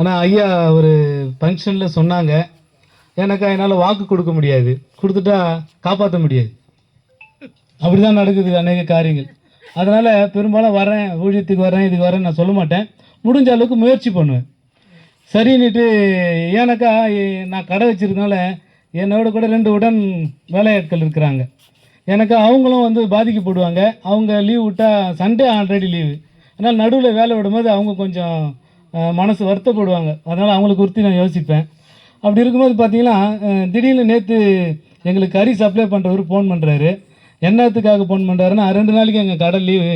ஆனால் ஐயா ஒரு ஃபங்க்ஷனில் சொன்னாங்க. எனக்கு என்னால் வாக்கு கொடுக்க முடியாது. கொடுத்துட்டா காப்பாற்ற முடியாது. அப்படி தான் நடக்குது அநேக காரியங்கள். அதனால் பெரும்பாலும் வரேன் ஊழியத்துக்கு வரேன் இதுக்கு வரேன் நான் சொல்ல மாட்டேன். முடிஞ்ச அளவுக்கு முயற்சி பண்ணுவேன். சரின்னுட்டு ஏன்னாக்கா நான் கடை வச்சிருக்கனால என்னோட கூட ரெண்டு உடன் வேலையாட்கள் இருக்கிறாங்க. எனக்கு அவங்களும் வந்து பாதிக்கப்படுவாங்க. அவங்க லீவ் விட்டால் சண்டே ஆல்ரெடி லீவு. அதனால் நடுவில் வேலை விடும்போது அவங்க கொஞ்சம் மனசு வருத்தப்படுவாங்க. அதனால் அவங்களுக்கு குறித்து நான் யோசிப்பேன். அப்படி இருக்கும்போது பார்த்தீங்கன்னா திடீர்னு நேற்று எங்களுக்கு கறி சப்ளை பண்ணுறவர் ஃபோன் பண்ணுறாரு என்னத்துக்காக ஃபோன் பண்ணுறாருன்னா ரெண்டு நாளைக்கு எங்கள் கடை லீவு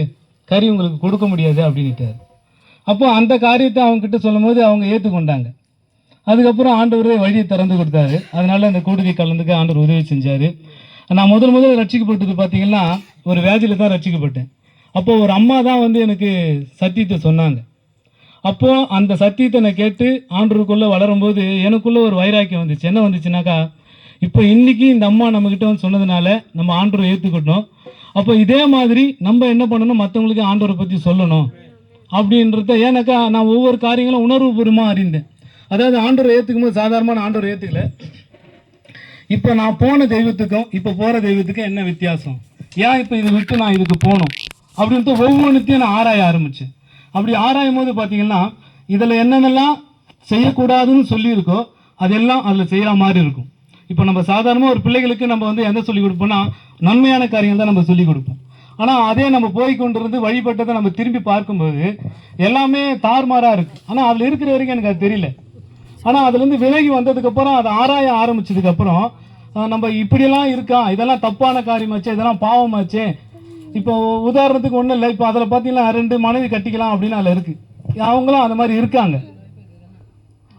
கறி உங்களுக்கு கொடுக்க முடியாது அப்படின்ட்டார் அப்போ அந்த காரியத்தை அவங்கக்கிட்ட சொல்லும்போது அவங்க ஏற்றுக்கொண்டாங்க அதுக்கப்புறம் ஆண்டவரே வழியை திறந்து கொடுத்தாரு. அதனால் அந்த கூடுகை கலந்துக்க ஆண்டவர் உதவி செஞ்சார். நான் முதல் முதல்ல ரட்சிக்கப்பட்டது பார்த்தீங்கன்னா ஒரு வியாதியில் தான் ரட்சிக்கப்பட்டேன். அப்போது ஒரு அம்மா தான் வந்து எனக்கு சத்தியத்தை சொன்னாங்க. அப்போ அந்த சத்தியத்தை நான் கேட்டு ஆண்டவருக்குள்ளே வளரும்போது எனக்குள்ள ஒரு வைராக்கியம் வந்துச்சு. என்ன வந்துச்சுனாக்கா இப்போ இன்னைக்கு இந்த அம்மா நம்மக்கிட்ட வந்து சொன்னதுனால நம்ம ஆண்டரை ஏற்றுக்கிட்டோம் அப்போ இதே மாதிரி நம்ம என்ன பண்ணணும்? மற்றவங்களுக்கு ஆண்டவரை பற்றி சொல்லணும். அப்படின்றத ஏன்னாக்கா நான் ஒவ்வொரு காரியங்களும் உணர்வுபூர்வமாக அறிந்தேன். அதாவது ஆண்டரை ஏற்றுக்கும் போது சாதாரணமான ஆண்டவரை ஏற்றுக்கல இப்போ நான் போன தெய்வத்துக்கும் இப்போ போகிற தெய்வத்துக்கும் என்ன வித்தியாசம்? ஏன் இப்போ இதை விட்டு நான் இதுக்கு போகணும்? அப்படின்ட்டு ஒவ்வொன்றுத்தையும் நான் ஆராய ஆரம்பித்தேன் அப்படி ஆராயும் போது பார்த்தீங்கன்னா இதில் என்னென்னலாம் செய்யக்கூடாதுன்னு சொல்லியிருக்கோ அதெல்லாம் அதில் செய்கிற மாதிரி இருக்கும். இப்போ நம்ம சாதாரணமாக ஒரு பிள்ளைகளுக்கு நம்ம வந்து எந்த சொல்லிக் கொடுப்போம்னா நன்மையான காரியங்கள் தான் நம்ம சொல்லிக் கொடுப்போம். ஆனால் அதே நம்ம போய் கொண்டிருந்து வழிபட்டதை நம்ம திரும்பி பார்க்கும்போது எல்லாமே தார்மாராக இருக்குது ஆனால் அதில் இருக்கிற வரைக்கும் எனக்கு அது தெரியல. ஆனால் அதுலேருந்து விலகி வந்ததுக்கப்புறம் அதை ஆராய ஆரம்பிச்சதுக்கப்புறம் நம்ம இப்படியெல்லாம் இருக்கா? இதெல்லாம் தப்பான காரியமாச்சே இதெல்லாம் பாவமாச்சே இப்போ உதாரணத்துக்கு ஒன்றும் இல்லை. இப்போ அதில் பார்த்தீங்கன்னா ரெண்டு மனைவி கட்டிக்கலாம் அப்படின்னு அதில் இருக்குது அவங்களும் அந்த மாதிரி இருக்காங்க.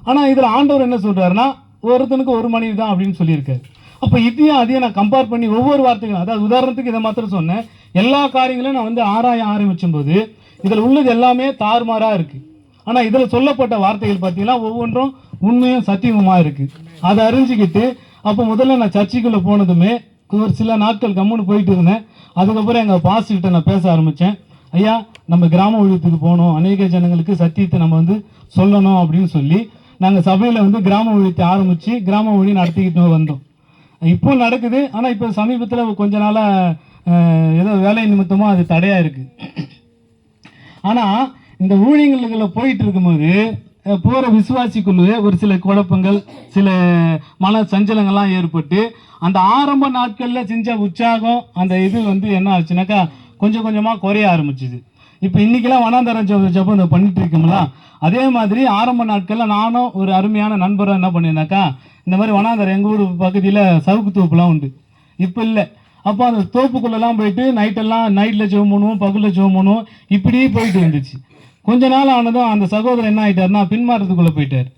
ஆனால் இதில் ஆண்டவர் என்ன சொல்கிறாருன்னா ஒருத்தனுக்கு ஒரு மனைவி தான் அப்படின்னு சொல்லியிருக்காரு. அப்போ இதையும் அதையும் நான் கம்பேர் பண்ணி ஒவ்வொரு வார்த்தைகளும் அதாவது உதாரணத்துக்கு இதை மாத்திரம் சொன்னேன். எல்லா காரியங்களையும் நான் வந்து ஆராய ஆரம்பிச்சும் போது இதில் உள்ளது எல்லாமே தாறுமாறாக இருக்குது ஆனால் இதில் சொல்லப்பட்ட வார்த்தைகள் பார்த்தீங்கன்னா ஒவ்வொன்றும் உண்மையும் சத்தியமுமாக இருக்குது அதை அறிஞ்சிக்கிட்டு அப்போ முதல்ல நான் சர்ச்சுக்குள்ளே போனதுமே ஒரு சில நாட்கள் கம்முன்னு போயிட்டு இருந்தேன் அதுக்கப்புறம் எங்கள் பாஸ்கிட்ட நான் பேச ஆரம்பித்தேன் ஐயா நம்ம கிராம ஊழியத்துக்கு போகணும். அநேக ஜனங்களுக்கு சத்தியத்தை நம்ம வந்து சொல்லணும் அப்படின்னு சொல்லி நாங்கள் சபையில் வந்து கிராம ஊழியத்தை ஆரம்பித்து கிராம ஊழியம் நடத்திக்கிட்டு வந்தோம். இப்போ நடக்குது. ஆனால் இப்போ சமீபத்தில் கொஞ்ச நாளாக ஏதோ வேலை நிமித்தமாக அது தடையாக இருக்குது ஆனால் இந்த ஊழியங்களுக்குள்ள போயிட்டு இருக்கும்போது போகிற விசுவாசிக்குள்ளே ஒரு சில குழப்பங்கள் சில மன சஞ்சலங்கள்லாம் ஏற்பட்டு அந்த ஆரம்ப நாட்களில் செஞ்ச உற்சாகம் அந்த இது வந்து என்ன ஆச்சுனாக்கா கொஞ்சம் கொஞ்சமாக குறைய ஆரம்பிச்சுது. இப்போ இன்றைக்கெல்லாம் வனாந்தரம் ஜெப ஜெபம் இந்த பண்ணிட்டு இருக்கோம்ல அதே மாதிரி ஆரம்ப நாட்களில் நானும் ஒரு அருமையான நண்பராக என்ன பண்ணியிருந்தாக்கா இந்த மாதிரி வனாந்தரம் எங்கள் ஊர் பகுதியில் சவுக்கு தோப்புலாம் உண்டு. இப்போ இல்லை. அப்போ அந்த தோப்புக்குள்ளெல்லாம் போயிட்டு நைட்டெல்லாம் நைட்டில் ஜெபம் பண்ணுவோம் பகலில் ஜெபம் பண்ணுவோம் இப்படியே போயிட்டு இருந்துச்சு. கொஞ்ச நாள் ஆனதும் அந்த சகோதரர் என்ன ஆயிட்டார்னா பின்மாற்றத்துக்குள்ளே போயிட்டார்.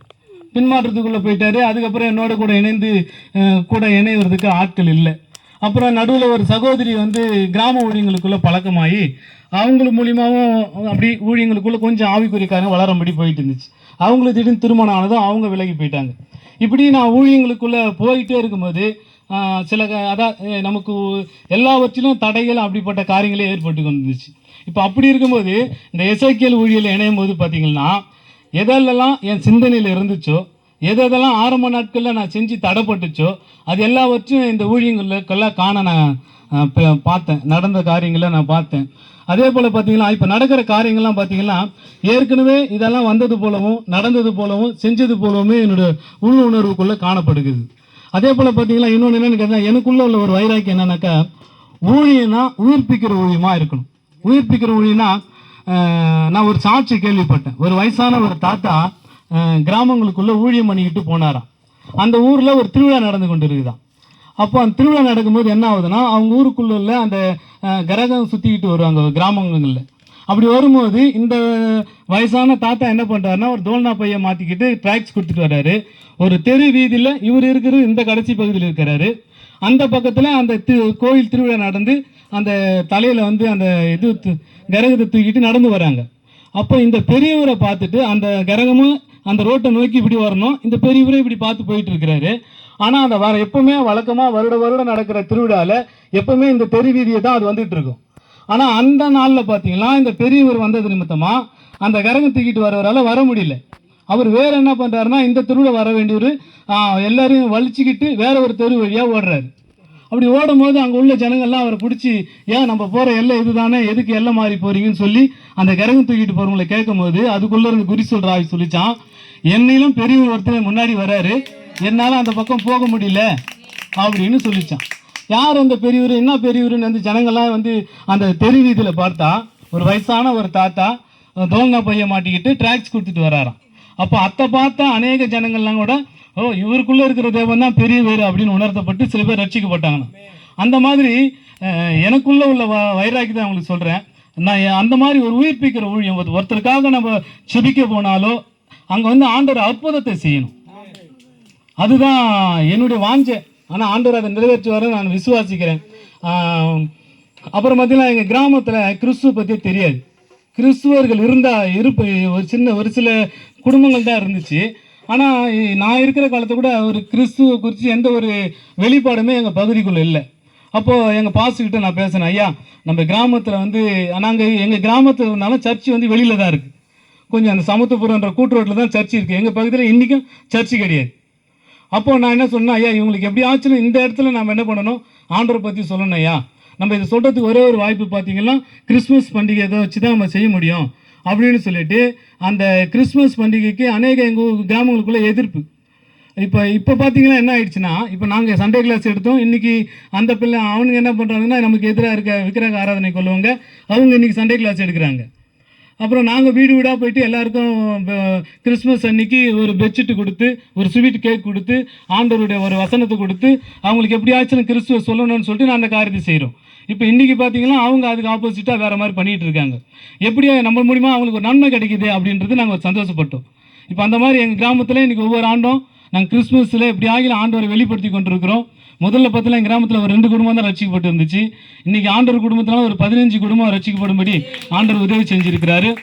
பின்மாற்றத்துக்குள்ளே போயிட்டார். அதுக்கப்புறம் என்னோட கூட இணைந்து கூட இணைவதுக்கு ஆட்கள் இல்லை. அப்புறம் நடுவில் ஒரு சகோதரி வந்து கிராம ஊழியங்களுக்குள்ளே பழக்கமாகி அவங்கள மூலியமாகவும் அப்படி ஊழியங்களுக்குள்ளே கொஞ்சம் ஆவிக்குறிக்காரங்க வளரம்படி போயிட்டு இருந்துச்சு. அவங்களுக்கு திடீர்னு திருமணம் ஆனதும் அவங்க விலகி போயிட்டாங்க. இப்படி நான் ஊழியங்களுக்குள்ளே போயிட்டே இருக்கும்போது சில க- அதான் நமக்கு எல்லாவற்றிலும் தடைகள் அப்படிப்பட்ட காரியங்களே ஏற்பட்டு கொண்டிருந்துச்சு. இப்போ அப்படி இருக்கும்போது இந்த எசைக்கியல் ஊழியல் இணையும் போது பார்த்தீங்கன்னா எதெல்லாம் என் சிந்தனையில் இருந்துச்சோ எதெல்லாம் ஆரம்ப நாட்களில் நான் செஞ்சு தடைப்பட்டுச்சோ அது எல்லாவற்றையும் இந்த ஊழியங்களுக்கெல்லாம் காண நான் ப- பார்த்தேன். நடந்த காரியங்களை நான் பார்த்தேன். அதே போல் பார்த்தீங்கன்னா இப்போ நடக்கிற காரியங்கள்லாம் பார்த்தீங்கன்னா ஏற்கனவே இதெல்லாம் வந்தது போலவும் நடந்தது போலவும் செஞ்சது போலவுமே என்னோட உள் உணர்வுக்குள்ளே காணப்படுகிறது. அதே போல் பார்த்தீங்கன்னா இன்னொன்று என்னன்னு கேட்டால் எனக்குள்ளே உள்ள ஒரு வைராக்கியம் என்னன்னாக்கா ஊழியனா உயிர்ப்பிக்கிற ஊழியமா இருக்கணும். உயிர்ப்பிக்கிற ஊழியனா நான் ஒரு சாட்சி கேள்விப்பட்டேன். ஒரு வயசான ஒரு தாத்தா கிராமங்களுக்குள்ளே கிராமங்களுக்குள்ள ஊழியம் பண்ணிக்கிட்டு போனாராம் அந்த ஊரில் ஒரு திருவிழா நடந்து கொண்டு இருக்குதான் அப்போ அந்த திருவிழா நடக்கும்போது என்ன ஆகுதுன்னா அவங்க ஊருக்குள்ள உள்ள அந்த கிரகம் சுற்றிக்கிட்டு வருவாங்க கிராமங்களில். அப்படி வரும்போது இந்த வயசான தாத்தா என்ன பண்ணுறாருன்னா ஒரு தோல்னா பையை மாற்றிக்கிட்டு ட்ராக்ஸ் கொடுத்துட்டு வர்றாரு. ஒரு தெரு வீதியில் இவர் இருக்கிறது இந்த கடைசி பகுதியில் இருக்கிறாரு. அந்த பக்கத்தில் அந்த கோயில் திருவிழா நடந்து அந்த தலையில் வந்து அந்த இது கரகத்தை கிரகத்தை தூக்கிட்டு நடந்து வராங்க. அப்போ இந்த பெரியவரை பார்த்துட்டு அந்த கிரகமும் அந்த ரோட்டை நோக்கி இப்படி வரணும். இந்த பெரியவரை இப்படி பார்த்து போயிட்டு இருக்கிறாரு. ஆனால் அந்த வர எப்பவுமே வழக்கமாக வருட வருடம் நடக்கிற திருவிழாவில் எப்பவுமே இந்த தெரு வீதியை தான் அது வந்துட்டு இருக்கும். ஆனால் அந்த நாளில் பார்த்தீங்கன்னா இந்த பெரியவர் வந்தது நிமித்தமாக அந்த கிரகம் தூக்கிட்டு வரவரால் வர முடியல. அவர் வேற என்ன பண்றாருன்னா இந்த தெருவில் வர வேண்டியவர் எல்லாரையும் வலிச்சுக்கிட்டு வேற ஒரு தெரு வழியாக ஓடுறாரு. அப்படி ஓடும் போது அங்கே உள்ள ஜனங்கள்லாம் அவரை பிடிச்சி ஏன் நம்ம போகிற எல்லை இதுதானே? எதுக்கு எல்லை மாறி போறீங்கன்னு சொல்லி அந்த கரகம் தூக்கிட்டு போகிறவங்களை கேட்கும்போது அதுக்குள்ளே இருந்து குறி சொல்கிறா சொல்லிச்சான். என்னையிலும் பெரியவர் ஒருத்தர் முன்னாடி வராரு. என்னால் அந்த பக்கம் போக முடியல அப்படின்னு சொல்லிச்சான். யார் அந்த பெரியவர்? என்ன பெரியவர்னு வந்து ஜனங்கள்லாம் வந்து அந்த தெரு வீதியில் பார்த்தா ஒரு வயசான ஒரு தாத்தா தோங்க பையன் மாட்டிக்கிட்டு டிராக்ஸ் கொடுத்துட்டு வராராம். அப்போ அத்தை பார்த்தா அநேக ஜனங்கள்லாம் கூட ஓ இவருக்குள்ளே இருக்கிற தேவன் தான் பெரிய வேறு அப்படின்னு உணர்த்தப்பட்டு சில பேர் ரட்சிக்கப்பட்டாங்க. அந்த மாதிரி எனக்குள்ளே உள்ள வ- வைராக்கி தான் உங்களுக்கு சொல்கிறேன் நான் அந்த மாதிரி ஒரு உயிர்ப்பிக்கிற ஊழியம் ஒரு- ஒருத்தருக்காக நம்ம செபிக்க போனாலோ அங்கே வந்து ஆண்டவர் அற்புதத்தை செய்யணும். அதுதான் என்னுடைய வாஞ்சை. ஆனால் ஆண்டவர் அதை நிறைவேற்றுவார நான் விசுவாசிக்கிறேன். அப்புறம் பார்த்தீங்கன்னா எங்கள் கிராமத்தில் கிறிஸ்துவ பற்றி தெரியாது. கிறிஸ்துவர்கள் இருந்தா இருப்பு ஒரு சின்ன ஒரு சில குடும்பங்கள் தான் இருந்துச்சு. ஆனால் நான் இருக்கிற காலத்தை கூட ஒரு கிறிஸ்துவ குறித்து எந்த ஒரு வெளிப்பாடுமே எங்கள் பகுதிக்குள்ளே இல்லை. அப்போது எங்கள் பாசுக்கிட்ட நான் பேசினேன் ஐயா நம்ம கிராமத்தில் வந்து நாங்கள் எங்கள் கிராமத்தில் இருந்தாலும் சர்ச்சு வந்து வெளியில் தான் இருக்குது கொஞ்சம் அந்த சமத்துவபுரம்ன்ற கூட்டு ரோட்டில் தான் சர்ச் இருக்குது எங்கள் பகுதியில் இன்றைக்கும் சர்ச்சு கிடையாது. அப்போது நான் என்ன சொன்னேன் ஐயா இவங்களுக்கு எப்படி ஆச்சுன்னு இந்த இடத்துல நம்ம என்ன பண்ணணும்? ஆண்டரை பற்றி சொல்லணும் ஐயா. நம்ம இதை சொல்கிறதுக்கு ஒரே ஒரு வாய்ப்பு பார்த்தீங்கன்னா கிறிஸ்மஸ் பண்டிகை இதை வச்சு தான் நம்ம செய்ய முடியும். அப்படின்னு சொல்லிட்டு அந்த கிறிஸ்மஸ் பண்டிகைக்கு அநேக எங்கள் கிராமங்களுக்குள்ளே எதிர்ப்பு. இப்போ இப்போ பார்த்தீங்கன்னா என்ன ஆயிடுச்சுன்னா இப்போ நாங்கள் சண்டே கிளாஸ் எடுத்தோம். இன்றைக்கி அந்த பிள்ளை அவனுங்க என்ன பண்ணுறாங்கன்னா நமக்கு எதிராக இருக்க விக்கிரக ஆராதனை கொள்ளுவாங்க அவங்க இன்றைக்கி சண்டே கிளாஸ் எடுக்கிறாங்க. அப்புறம் நாங்கள் வீடு வீடாக போயிட்டு எல்லாருக்கும் கிறிஸ்மஸ் அன்னைக்கு ஒரு பெட்ஷீட்டு கொடுத்து ஒரு ஸ்வீட் கேக் கொடுத்து ஆண்டவருடைய ஒரு வசனத்தை கொடுத்து அவங்களுக்கு எப்படியாச்சும் கிறிஸ்துவ சொல்லணும்னு சொல்லிட்டு நான் அந்த காரியத்தை செய்கிறோம் இப்போ இன்றைக்கி பார்த்தீங்கன்னா அவங்க அதுக்கு ஆப்போசிட்டாக வேறு மாதிரி பண்ணிகிட்டு இருக்காங்க. எப்படியா நம்ம மூலிமா அவங்களுக்கு ஒரு நன்மை கிடைக்குது அப்படின்றது நாங்கள் சந்தோஷப்பட்டோம். இப்போ அந்த மாதிரி எங்கள் கிராமத்தில் இன்றைக்கி ஒவ்வொரு ஆண்டும் நாங்கள் கிறிஸ்மஸில் எப்படி ஆகிலும் ஆண்டவரை வெளிப்படுத்தி கொண்டிருக்கிறோம். முதல்ல பார்த்தீங்கன்னா கிராமத்தில் ஒரு ரெண்டு குடும்பம் தான் ரட்சிக்கப்பட்டு இருந்துச்சு. இன்னைக்கு ஆண்டவர் குடும்பத்தினால ஒரு பதினஞ்சு குடும்பம் ரட்சிக்கப்படும்படி ஆண்டவர் உதவி செஞ்சிருக்கிறாரு.